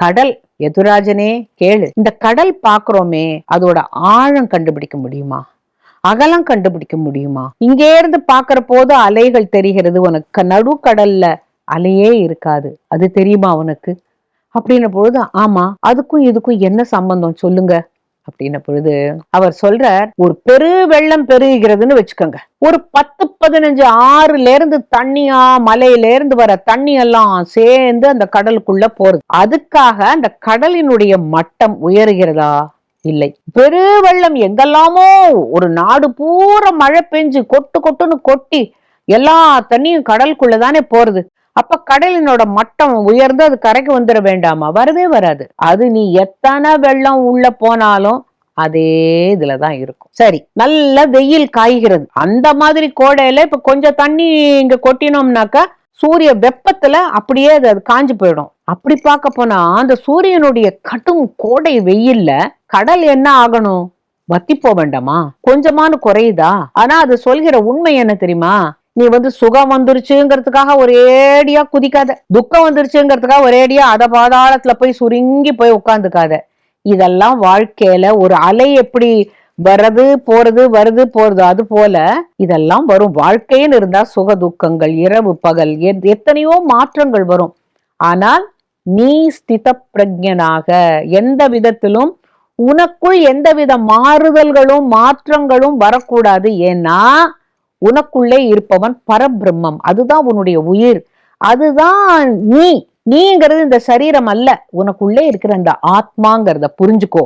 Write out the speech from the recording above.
கடல் எதுராஜனே கேளு. இந்த கடல் பாக்குறோமே அதோட ஆழம் கண்டுபிடிக்க முடியுமா? அகலம் கண்டுபிடிக்க முடியுமா? இங்கே இருந்து பாக்குற போது அலைகள் தெரிகிறது உனக்கு நடுக்கடல்ல அலையே இருக்காது. அது தெரியுமா உனக்கு? அப்படின்ன பொழுது ஆமா அதுக்கும் இதுக்கும் என்ன சம்பந்தம்? சொல்லுங்க. அப்படின்ன பொழுது அவர் சொல்றார் ஒரு பெரு வெள்ளம் பெருகிறதுன்னு வச்சுக்கோங்க. ஒரு பத்து பதினஞ்சு ஆறுல இருந்து தண்ணியா மலையில இருந்து வர தண்ணி எல்லாம் சேர்ந்து அந்த கடலுக்குள்ள போறது. அதுக்காக அந்த கடலினுடைய மட்டம் உயருகிறதா? இல்லை. பெரு வெள்ளம் எங்கெல்லாமோ ஒரு நாடு பூரா மழை பெஞ்சு கொட்டு கொட்டுன்னு கொட்டி எல்லா தண்ணியும் கடலுக்குள்ள தானே போறது. அப்ப கடலினோட மட்டம் உயர்ந்து அது கரைக்கு வந்துட வேண்டாமா? வரவே வராது. அது நீ எத்தனை வெள்ளம் உள்ள போனாலும் அதே இதுலதான் இருக்கும். சரி நல்ல வெயில் காய்கிறது. அந்த மாதிரி கோடையில இப்ப கொஞ்சம் தண்ணி இங்க கொட்டினோம்னாக்கா சூரிய வெப்பத்துல அப்படியே அது அது காஞ்சு போயிடும். அப்படி பார்க்க போனா அந்த சூரியனுடைய கடும் கோடை வெயில்ல கடல் என்ன ஆகணும்? வத்தி போக வேண்டாமா? கொஞ்சமானு குறையுதா? ஆனா அது சொல்கிற உண்மை என்ன தெரியுமா? நீ வந்து சுகம் வந்துருச்சுங்கிறதுக்காக ஒரேடியா குதிக்காத. துக்கம் வந்துருச்சுங்கிறதுக்காக ஒரேடியா அத பாதாளத்துல போய் சுருங்கி போய் உட்காந்துக்காத இதெல்லாம் வாழ்க்கையில ஒரு அலை எப்படி வர்றது போறது வருது போறது அது போல இதெல்லாம் வரும். வாழ்க்கைன்னு இருந்தா சுக துக்கங்கள் இரவு பகல் எத்- எத்தனையோ மாற்றங்கள் வரும். ஆனால் நீ ஸ்தித பிரஜனாக எந்த விதத்திலும் உனக்குள் எந்தவித மாறுதல்களும் மாற்றங்களும் வரக்கூடாது. ஏன்னா உனக்குள்ளே இருப்பவன் பரபிரம்மம். அதுதான் உன்னுடைய உயிர். அதுதான் நீ. நீங்கிறது இந்த சரீரம் அல்ல. உனக்குள்ளே இருக்கிற அந்த ஆத்மாங்கிறத புரிஞ்சுக்கோ.